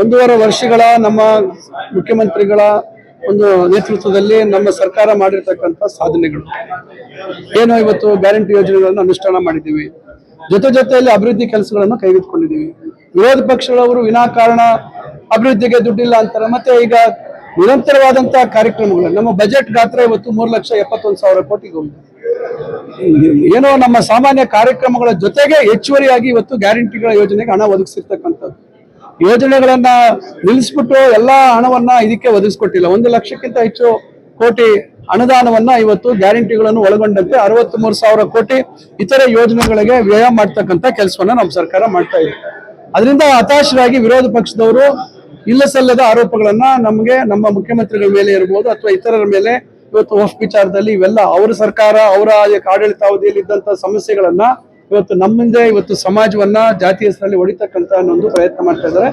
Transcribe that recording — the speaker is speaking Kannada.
ಒಂದೂವರೆ ವರ್ಷಗಳ ನಮ್ಮ ಮುಖ್ಯಮಂತ್ರಿಗಳ ಒಂದು ನೇತೃತ್ವದಲ್ಲಿ ನಮ್ಮ ಸರ್ಕಾರ ಮಾಡಿರ್ತಕ್ಕಂಥ ಸಾಧನೆಗಳು. ಏನು ಇವತ್ತು ಗ್ಯಾರಂಟಿ ಯೋಜನೆಗಳನ್ನು ಅನುಷ್ಠಾನ ಮಾಡಿದ್ದೀವಿ. ಜೊತೆ ಜೊತೆಯಲ್ಲಿ ಅಭಿವೃದ್ಧಿ ಕೆಲಸಗಳನ್ನು ಕೈಗೆತ್ತಿಕೊಂಡಿದ್ದೀವಿ. ವಿರೋಧ ಪಕ್ಷಗಳವರು ವಿನಾಕಾರಣ ಅಭಿವೃದ್ಧಿಗೆ ದುಡ್ಡಿಲ್ಲ ಅಂತಾರೆ. ಮತ್ತೆ ಈಗ ನಿರಂತರವಾದಂತಹ ಕಾರ್ಯಕ್ರಮಗಳು. ನಮ್ಮ ಬಜೆಟ್ ಗಾತ್ರ ಇವತ್ತು ಮೂರು ಲಕ್ಷ ಎಪ್ಪತ್ತೊಂದು ಸಾವಿರ ಕೋಟಿಗೆ ಏನೋ ನಮ್ಮ ಸಾಮಾನ್ಯ ಕಾರ್ಯಕ್ರಮಗಳ ಜೊತೆಗೆ ಹೆಚ್ಚುವರಿಯಾಗಿ ಇವತ್ತು ಗ್ಯಾರಂಟಿಗಳ ಯೋಜನೆಗೆ ಹಣ ಒದಗಿಸಿರ್ತಕ್ಕಂಥದ್ದು. ಯೋಜನೆಗಳನ್ನ ನಿಲ್ಲಿಸ್ಬಿಟ್ಟು ಎಲ್ಲಾ ಹಣವನ್ನ ಇದಕ್ಕೆ ಒದಗಿಸ್ಕೊಟ್ಟಿಲ್ಲ. ಒಂದು ಲಕ್ಷಕ್ಕಿಂತ ಹೆಚ್ಚು ಕೋಟಿ ಅನುದಾನವನ್ನ ಇವತ್ತು ಗ್ಯಾರಂಟಿಗಳನ್ನು ಒಳಗೊಂಡಂತೆ ಅರವತ್ತ್ ಮೂರು ಸಾವಿರ ಕೋಟಿ ಇತರೆ ಯೋಜನೆಗಳಿಗೆ ವ್ಯಯ ಮಾಡ್ತಕ್ಕಂಥ ಕೆಲಸವನ್ನ ನಮ್ಮ ಸರ್ಕಾರ ಮಾಡ್ತಾ ಇದೆ. ಅದರಿಂದ ಹತಾಶರಾಗಿ ವಿರೋಧ ಪಕ್ಷದವರು ಇಲ್ಲ ಸಲ್ಲದ ಆರೋಪಗಳನ್ನ ನಮಗೆ ನಮ್ಮ ಮುಖ್ಯಮಂತ್ರಿಗಳ ಮೇಲೆ ಇರ್ಬೋದು ಅಥವಾ ಇತರರ ಮೇಲೆ ಇವತ್ತು ವಫ್ ವಿಚಾರದಲ್ಲಿ ಇವೆಲ್ಲ. ಅವರ ಸರ್ಕಾರ, ಅವರ ಆಡಳಿತಾವಧಿಯಲ್ಲಿ ಇದ್ದಂತ ಸಮಸ್ಯೆಗಳನ್ನ ಇವತ್ತು ನಮ್ಮಿಂದ ಇವತ್ತು ಸಮಾಜವನ್ನ ಜಾತಿ ಹೆಸರಲ್ಲಿ ಹೊಡಿತಕ್ಕಂತ ಒಂದು ಪ್ರಯತ್ನ ಮಾಡ್ತಾ ಇದ್ದಾರೆ.